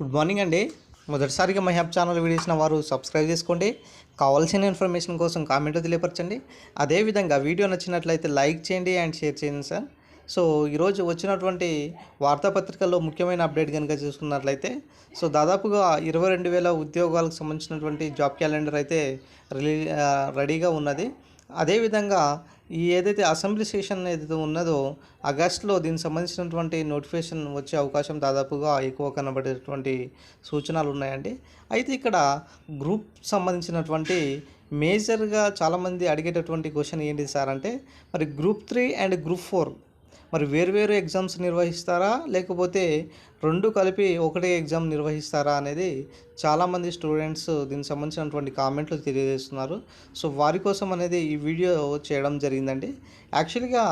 Good morning అండి. మొదటిసారిగా my హ్యాప్ channel వీడియోసిన వారు సబ్స్క్రైబ్ చేసుకోండి. కావాల్సిన ఇన్ఫర్మేషన్ కోసం కామెంట్ తెలియపరచండి. అదేవిధంగా వీడియో నచ్చినట్లయితే లైక్ చేయండి అండ్ షేర్ చేయండి సార్. సో ఈరోజు వచ్చినటువంటి వార్తాపత్రికల్లో ముఖ్యమైన అప్డేట్ కనుక చూసుకున్నట్లయితే సో దాదాపుగా ఇరవై రెండు వేల ఉద్యోగాలకు సంబంధించినటువంటి జాబ్ క్యాలెండర్ అయితే రిలీ రెడీగా ఉన్నది. అదేవిధంగా ఈ ఏదైతే అసెంబ్లీ సెషన్ ఏదైతే ఉన్నదో ఆగస్టులో దీనికి సంబంధించినటువంటి నోటిఫికేషన్ వచ్చే అవకాశం దాదాపుగా ఎక్కువ కనబడేటువంటి సూచనలు ఉన్నాయండి. అయితే ఇక్కడ గ్రూప్ సంబంధించినటువంటి మేజర్గా చాలామంది అడిగేటటువంటి క్వశ్చన్ ఏంటి సార్ అంటే మరి group three and group four మరి వేరువేరు ఎగ్జామ్స్ నిర్వహిస్తారా? లేకపోతే రెండు కలిపి ఒకటే ఎగ్జామ్ నిర్వహిస్తారా అనేది చాలామంది స్టూడెంట్స్ దీనికి సంబంధించినటువంటి కామెంట్లు తెలియజేస్తున్నారు. సో వారి కోసం అనేది ఈ వీడియో చేయడం జరిగిందండి. యాక్చువల్గా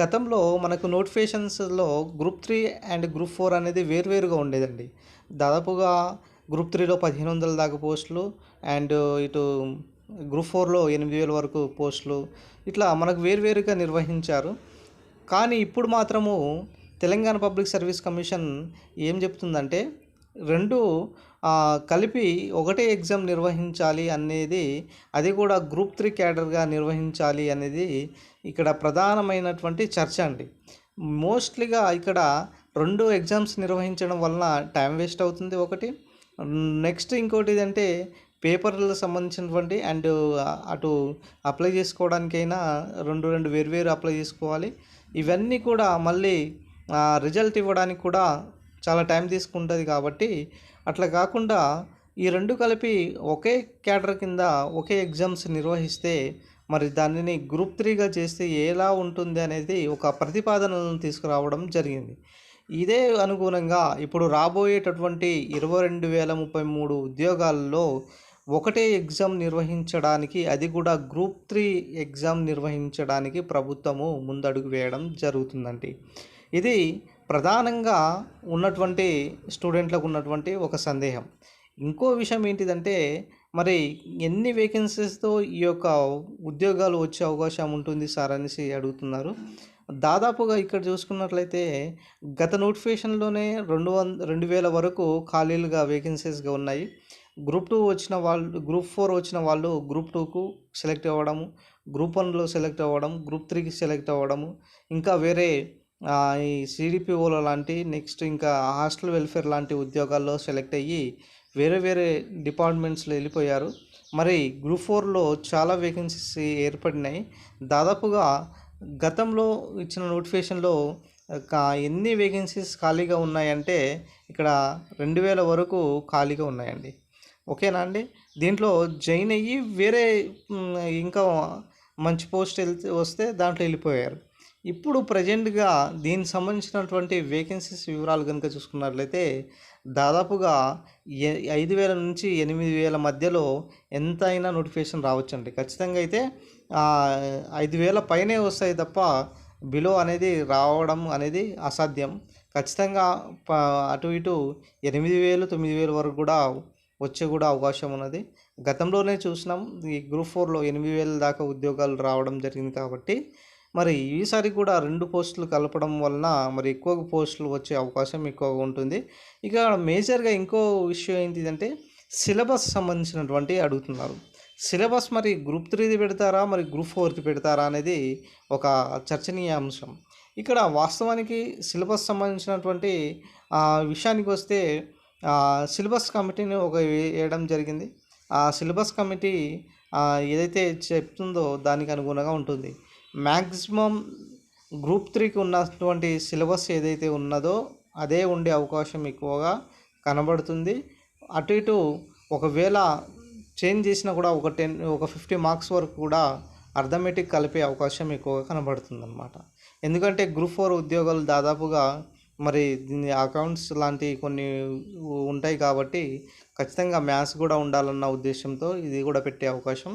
గతంలో మనకు నోటిఫికేషన్స్లో group three and group four అనేది వేరువేరుగా ఉండేదండి. దాదాపుగా గ్రూప్ త్రీలో పదిహేను వందల దాకా పోస్టులు అండ్ ఇటు గ్రూప్ ఫోర్లో ఎనిమిది వేల వరకు పోస్టులు. ఇట్లా మనకు వేరువేరుగా నిర్వహించారు. కానీ ఇప్పుడు మాత్రము తెలంగాణ పబ్లిక్ సర్వీస్ కమిషన్ ఏం చెప్తుందంటే రెండు కలిపి ఒకటే ఎగ్జామ్ నిర్వహించాలి అనేది అది కూడా గ్రూప్ త్రీ క్యాడర్గా నిర్వహించాలి అనేది ఇక్కడ ప్రధానమైనటువంటి చర్చ అండి. మోస్ట్లీగా ఇక్కడ రెండు ఎగ్జామ్స్ నిర్వహించడం వలన టైం వేస్ట్ అవుతుంది ఒకటి. నెక్స్ట్ ఇంకోటి ఏంటంటే పేపర్లకు సంబంధించినటువంటి అండ్ అటు అప్లై చేసుకోవడానికైనా రెండు రెండు వేరువేరు అప్లై చేసుకోవాలి. ఇవన్నీ కూడా మళ్ళీ రిజల్ట్ ఇవ్వడానికి కూడా చాలా టైం తీసుకుంటుంది కాబట్టి అట్లా కాకుండా ఈ రెండు కలిపి ఒకే క్యాడర్ కింద ఒకే ఎగ్జామ్స్ నిర్వహిస్తే మరి దానిని గ్రూప్ త్రీగా చేస్తే ఎలా ఉంటుంది అనేది ఒక ప్రతిపాదనలను తీసుకురావడం జరిగింది. ఇదే అనుగుణంగా ఇప్పుడు రాబోయేటటువంటి ఇరవై రెండు వేల ముప్పై మూడు ఉద్యోగాల్లో ఒకటే ఎగ్జామ్ నిర్వహించడానికి అది కూడా గ్రూప్ త్రీ ఎగ్జామ్ నిర్వహించడానికి ప్రభుత్వము ముందడుగు వేయడం జరుగుతుందండి. ఇది ప్రధానంగా ఉన్నటువంటి స్టూడెంట్లకు ఉన్నటువంటి ఒక సందేహం. ఇంకో విషయం ఏంటిదంటే మరి ఎన్ని వేకెన్సీస్తో ఈ యొక్క ఉద్యోగాలు వచ్చే అవకాశం ఉంటుంది సార్ అనేసి అడుగుతున్నారు. దాదాపుగా ఇక్కడ చూసుకున్నట్లయితే గత నోటిఫికేషన్లోనే రెండు వంద రెండు వేల వరకు ఖాళీలుగా వేకెన్సీస్గా ఉన్నాయి. గ్రూప్ టూ వచ్చిన వాళ్ళు గ్రూప్ ఫోర్ వచ్చిన వాళ్ళు గ్రూప్ టూకు సెలెక్ట్ అవ్వడము గ్రూప్ వన్లో సెలెక్ట్ అవ్వడం గ్రూప్ త్రీకి సెలెక్ట్ అవ్వడము ఇంకా వేరే ఈ సిడిపిఓల లాంటి నెక్స్ట్ ఇంకా హాస్టల్ వెల్ఫేర్ లాంటి ఉద్యోగాల్లో సెలెక్ట్ అయ్యి వేరే వేరే డిపార్ట్మెంట్స్లో వెళ్ళిపోయారు. మరి గ్రూప్ ఫోర్లో చాలా వేకెన్సీస్ ఏర్పడినాయి. దాదాపుగా గతంలో ఇచ్చిన నోటిఫికేషన్లో ఎన్ని వేకెన్సీస్ ఖాళీగా ఉన్నాయంటే ఇక్కడ రెండు వేల వరకు ఖాళీగా ఉన్నాయండి. ఓకేనా అండి? దీంట్లో జాయిన్ అయ్యి వేరే ఇంకా మంచి పోస్ట్ వెళ్తే వస్తే దాంట్లో వెళ్ళిపోయారు. ఇప్పుడు ప్రజెంట్గా దీనికి సంబంధించినటువంటి వేకెన్సీస్ వివరాలు కనుక చూసుకున్నట్లయితే దాదాపుగా ఐదు వేల నుంచి ఎనిమిది వేల మధ్యలో ఎంత అయినా నోటిఫికేషన్ రావచ్చండి. ఖచ్చితంగా అయితే ఐదు వేల పైనే వస్తాయి తప్ప బిలో అనేది రావడం అనేది అసాధ్యం. ఖచ్చితంగా అటు ఇటు ఎనిమిది వేలు తొమ్మిది వేలు వరకు కూడా వచ్చే కూడా అవకాశం ఉన్నది. గతంలోనే చూసినాం ఈ గ్రూప్ ఫోర్లో ఎనిమిది వేల దాకా ఉద్యోగాలు రావడం జరిగింది కాబట్టి మరి ఈసారి కూడా రెండు పోస్టులు కలపడం వలన మరి ఎక్కువ పోస్టులు వచ్చే అవకాశం ఎక్కువగా ఉంటుంది. ఇక మేజర్గా ఇంకో విషయం ఏంటిదంటే సిలబస్ సంబంధించినటువంటి అడుగుతున్నారు. సిలబస్ మరి గ్రూప్ త్రీది పెడతారా మరి గ్రూప్ ఫోర్ది పెడతారా అనేది ఒక చర్చనీయ అంశం ఇక్కడ వాస్తవానికి సిలబస్ సంబంధించినటువంటి ఆ, విషయానికి వస్తే సిలబస్ కమిటీని ఒక వేయడం జరిగింది. ఆ సిలబస్ కమిటీ ఏదైతే చెప్తుందో దానికి అనుగుణంగా ఉంటుంది. మ్యాక్సిమం గ్రూప్ త్రీకి ఉన్నటువంటి సిలబస్ ఏదైతే ఉన్నదో అదే ఉండే అవకాశం ఎక్కువగా కనబడుతుంది. అటు ఇటు ఒకవేళ చేంజ్ చేసినా కూడా ఒక టెన్ ఒక ఫిఫ్టీ మార్క్స్ వరకు కూడా అర్థమెటిక్ కలిపే అవకాశం ఎక్కువగా కనబడుతుంది అనమాట ఎందుకంటే గ్రూప్ ఫోర్ ఉద్యోగాలు దాదాపుగా మరి దీని అకౌంట్స్ లాంటి కొన్ని ఉంటాయి కాబట్టి ఖచ్చితంగా మ్యాథ్స్ కూడా ఉండాలన్న ఉద్దేశంతో ఇది కూడా పెట్టే అవకాశం.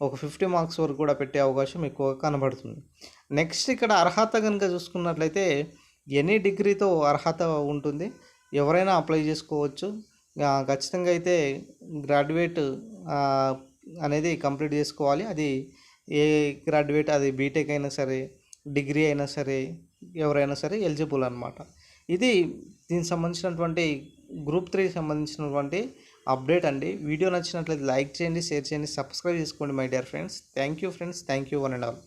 ఒక ఫిఫ్టీ మార్క్స్ వరకు కూడా పెట్టే అవకాశం ఎక్కువగా కనబడుతుంది. నెక్స్ట్ ఇక్కడ అర్హత కనుక చూసుకున్నట్లయితే ఎనీ డిగ్రీతో అర్హత ఉంటుంది. ఎవరైనా అప్లై చేసుకోవచ్చు. ఖచ్చితంగా అయితే గ్రాడ్యుయేట్ అనేది కంప్లీట్ చేసుకోవాలి. అది ఏ గ్రాడ్యుయేట్ అది బీటెక్ అయినా సరే డిగ్రీ అయినా సరే ఎవరైనా సరే ఎలిజిబుల్ అనమాట ఇది దీనికి సంబంధించినటువంటి గ్రూప్ త్రీకి సంబంధించినటువంటి అప్డేట్ అండి. వీడియో నచ్చినట్లయితే లైక్ చేయండి షేర్ చేయండి సబ్స్క్రైబ్ చేసుకోండి my dear friends. Thank you friends. Thank you one and all.